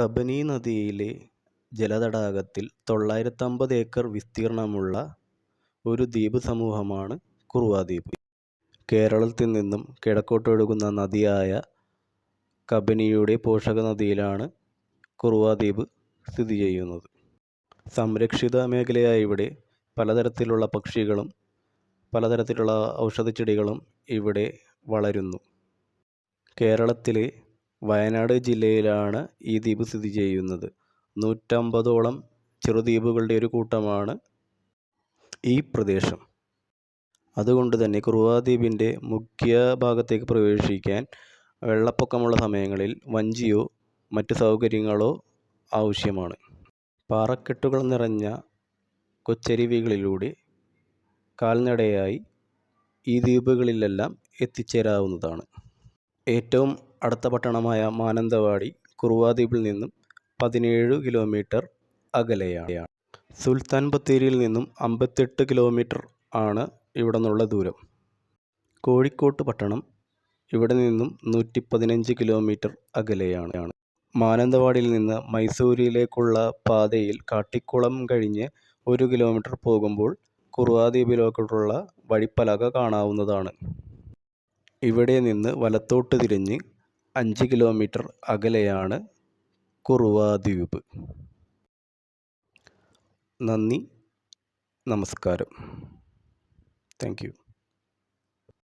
കബനി നദിയിലെ ജലതടാകത്തിൽ തൊള്ളായിരത്തമ്പത് ഏക്കർ വിസ്തീർണമുള്ള ഒരു ദ്വീപ് സമൂഹമാണ് കുറുവ ദ്വീപ് കേരളത്തിൽ നിന്നും കിഴക്കോട്ടൊഴുകുന്ന നദിയായ കബനിയുടെ പോഷകനദിയിലാണ് കുറുവ ദ്വീപ് സ്ഥിതി ചെയ്യുന്നത്. സംരക്ഷിത മേഖലയായ ഇവിടെ പലതരത്തിലുള്ള പക്ഷികളും പലതരത്തിലുള്ള ഔഷധച്ചെടികളും ഇവിടെ വളരുന്നു. കേരളത്തിലെ വയനാട് ജില്ലയിലാണ് ഈ ദ്വീപ് സ്ഥിതി ചെയ്യുന്നത്. നൂറ്റമ്പതോളം ചെറുദ്വീപുകളുടെ ഒരു കൂട്ടമാണ് ഈ പ്രദേശം. അതുകൊണ്ട് തന്നെ കുറുവ ദ്വീപിന്റെ മുഖ്യ ഭാഗത്തേക്ക് പ്രവേശിക്കാൻ വെള്ളപ്പൊക്കമുള്ള സമയങ്ങളിൽ വഞ്ചിയോ മറ്റ് സൗകര്യങ്ങളോ ആവശ്യമാണ്. പാറക്കെട്ടുകൾ നിറഞ്ഞ കൊച്ചരുവികളിലൂടെ കാൽനടയായി ഈ ദ്വീപുകളിലെല്ലാം എത്തിച്ചേരാവുന്നതാണ്. ഏറ്റവും അടുത്ത പട്ടണമായ മാനന്തവാടി കുറുവാദ്വീപിൽ നിന്നും പതിനേഴ് കിലോമീറ്റർ അകലെയാണ്. സുൽത്താൻ ബത്തേരിയിൽ നിന്നും അമ്പത്തെട്ട് കിലോമീറ്റർ ആണ് ഇവിടെ നിന്നുള്ള ദൂരം. കോഴിക്കോട്ട് പട്ടണം ഇവിടെ നിന്നും നൂറ്റി പതിനഞ്ച് കിലോമീറ്റർ അകലെയാണ്. മാനന്തവാടിയിൽ നിന്ന് മൈസൂരിലേക്കുള്ള പാതയിൽ കാട്ടിക്കുളം കഴിഞ്ഞ് ഒരു കിലോമീറ്റർ പോകുമ്പോൾ കുറുവാദ്വീപിലേക്കുള്ള വഴിപ്പലക കാണാവുന്നതാണ്. ഇവിടെ നിന്ന് വലത്തോട്ട് തിരിഞ്ഞ് അഞ്ച് കിലോമീറ്റർ അകലെയാണ് കുറുവ ദ്വീപ്. നന്ദി. നമസ്കാരം. Thank you.